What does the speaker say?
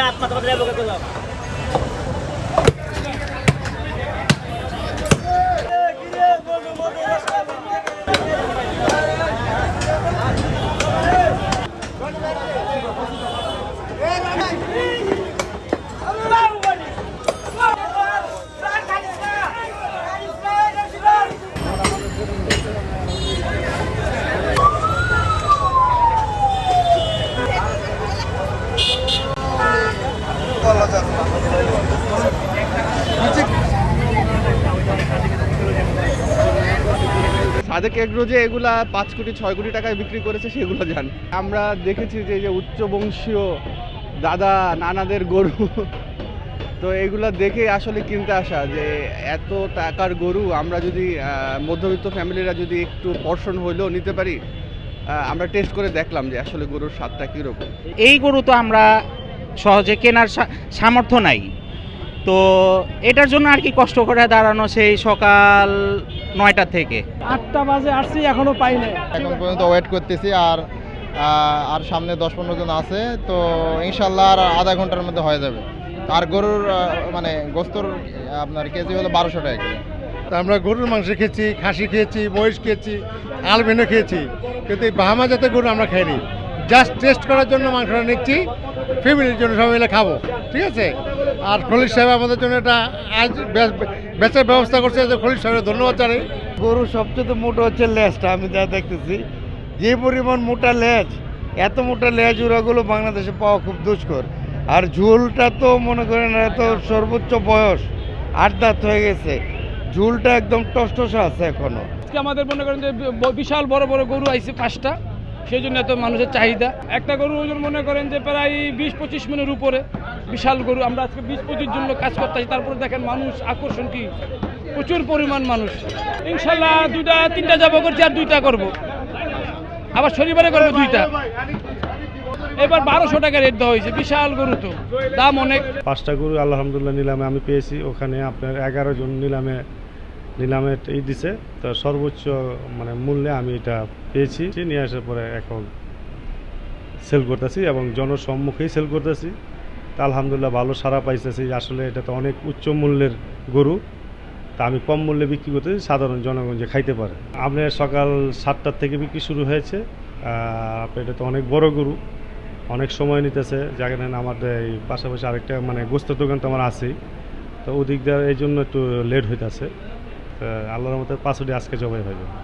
আত্মা তোমাদের সাদেক এগ্রো যে এগুলা পাঁচ কোটি, ছয় কোটি টাকায় বিক্রি করেছে, সেগুলো জান। আমরা দেখেছি যে যে উচ্চবংশীয় দাদা, নানাদের গরু, তো এগুলা দেখে আসলে কিনতে আসা যে এত টাকার গরু আমরা যদি মধ্যবিত্ত ফ্যামিলিরা যদি একটু পর্ষণ হইলেও নিতে পারি আমরা টেস্ট করে দেখলাম যে আসলে গরুর স্বাদটা কীরকম। এই গরু তো আমরা সহজে কেনার সা- সামর্থ্য নাই। তো এটার জন্য আর কি কষ্ট করে দাঁড়ানো সেই সকাল নয়টা থেকে। আটটা বাজে আসছি এখনও পাই নাই। এখন পর্যন্ত ওয়েট করতেছি আর আর সামনে দশ পনেরো জন আছে তো ইনশাল্লাহ আর আধা ঘণ্টার মধ্যে হয়ে যাবে। আর গরুর মানে গোস্তর আপনার কেজি হলো বারোশো টাকা কেজি। তা আমরা গরুর মাংস খেয়েছি খাসি খেয়েছি মহিষ খেয়েছি আলবেনও খেয়েছি কিন্তু এই বাহামা জাতের গরু আমরা খাইনি। জাস্ট টেস্ট করার জন্য মাংসটা নিচ্ছি। ফ্যামিলির জন্য সবাই মিলে খাব ঠিক আছে? আর খলিল সাহেব আমাদের জন্য এটা আজ বে- বেচার ব্যবস্থা করছে যে খলিল সাহেবের ধন্যবাদ জানাই। গরু সবচেয়ে মোটা হচ্ছে লেজটা আমি যা দেখতেছি। যে পরিমাণ মোটা লেজ এত মোটা লেজ ওরাগুলো বাংলাদেশে পাওয়া খুব দুষ্কর। আর ঝুলটা তো মনে করেন এত সর্বোচ্চ বয়স আট দাঁত হয়ে গেছে। ঝুলটা একদম টস টসটসা আছে এখনও। আজকে আমাদের মনে করেন যে বিশাল বড় বড় গরু আইছে পাঁচটা। সেই জন্য এত মানুষের চাহিদা। একটা গরু ওজন মনে করেন যে প্রায় বিশ পঁচিশ মিনিটের উপরে বিশাল গরু। আমরা আজকে বিশ পঁচিশ জন্য কাজ করতেছি তারপরে দেখেন মানুষ আকর্ষণ কি? প্রচুর পরিমাণ মানুষ। ইনশাল্লাহ দুইটা, তিনটা যাব করছি আর দুইটা করব। আবার শনিবারে করব দুইটা। এবার বারোশো টাকা রেট দেওয়া হয়েছে। বিশাল গরু তো। দাম অনেক। পাঁচটা গরু আলহামদুলিল্লাহ নিলামে আমি পেয়েছি। ওখানে আপনার এগারো জন নিলামে নিলামে এই দিছে। তো সর্বোচ্চ মানে মূল্যে আমি এটা পেয়েছি নিয়ে আসার পরে এখন সেল করতেছি এবং জনসম্মুখেই সেল করতেছি। তা আলহামদুলিল্লাহ ভালো সারা পাইতেছি। আসলে এটা তো অনেক উচ্চ মূল্যের গরু। তা আমি কম মূল্যে বিক্রি করতেছি সাধারণ জনগণ যে খাইতে পারে। আপনার সকাল সাতটার থেকে বিক্রি শুরু হয়েছে। এটা তো অনেক বড় গরু। অনেক সময় নিতেছে। যেখানে আমাদের এই পাশাপাশি আরেকটা মানে গোস্তের দোকান তো আমার আছেই। তো ওদিক দিয়ে এই জন্য একটু লেট হইতেছে। আল্লাহর মতো পাঁচটি আজকে জবাই হয়ে যাবে।